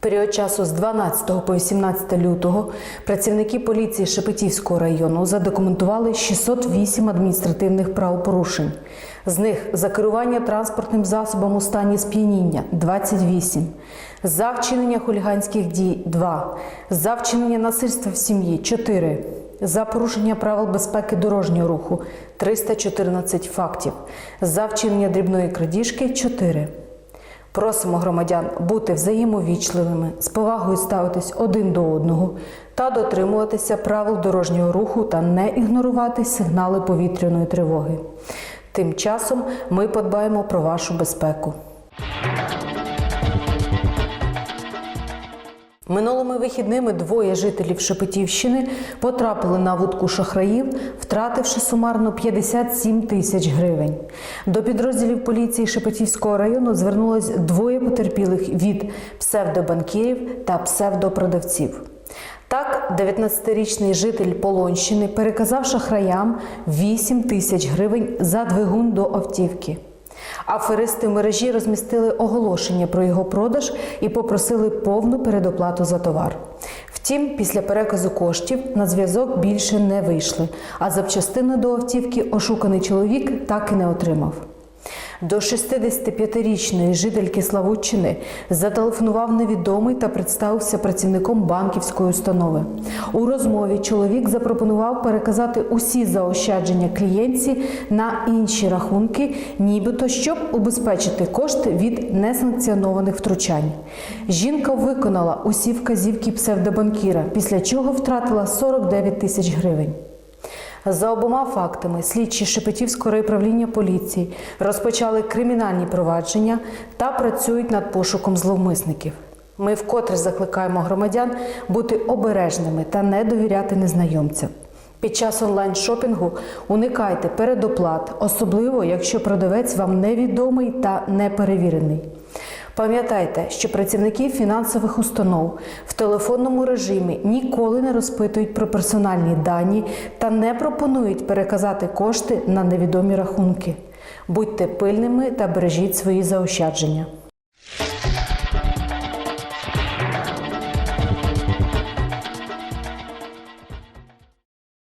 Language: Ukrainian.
період часу з 12 по 18 лютого працівники поліції Шепетівського району задокументували 608 адміністративних правопорушень. З них за керування транспортним засобом у стані сп'яніння 28, за вчинення хуліганських дій 2, за вчинення насильства в сім'ї 4, за порушення правил безпеки дорожнього руху 314 фактів, за вчинення дрібної крадіжки 4. Просимо громадян бути взаємовічливими, з повагою ставитись один до одного та дотримуватися правил дорожнього руху та не ігнорувати сигнали повітряної тривоги. Тим часом ми подбаємо про вашу безпеку. Минулими вихідними двоє жителів Шепетівщини потрапили на вудку шахраїв, втративши сумарно 57 тисяч гривень. До підрозділів поліції Шепетівського району звернулось двоє потерпілих від псевдобанкірів та псевдопродавців. Так, 19-річний житель Полонщини переказав шахраям 8 тисяч гривень за двигун до автівки. Аферисти в мережі розмістили оголошення про його продаж і попросили повну передоплату за товар. Втім, після переказу коштів на зв'язок більше не вийшли, а запчастини до автівки ошуканий чоловік так і не отримав. До 65-річної жительки Славутчини зателефонував невідомий та представився працівником банківської установи. У розмові чоловік запропонував переказати усі заощадження клієнтці на інші рахунки, нібито щоб убезпечити кошти від несанкціонованих втручань. Жінка виконала усі вказівки псевдобанкіра, після чого втратила 49 тисяч гривень. За обома фактами слідчі Шепетівського райправління поліції розпочали кримінальні провадження та працюють над пошуком зловмисників. Ми вкотре закликаємо громадян бути обережними та не довіряти незнайомцям. Під час онлайн-шопінгу уникайте передоплат, особливо якщо продавець вам невідомий та неперевірений. Пам'ятайте, що працівників фінансових установ в телефонному режимі ніколи не розпитують про персональні дані та не пропонують переказати кошти на невідомі рахунки. Будьте пильними та бережіть свої заощадження.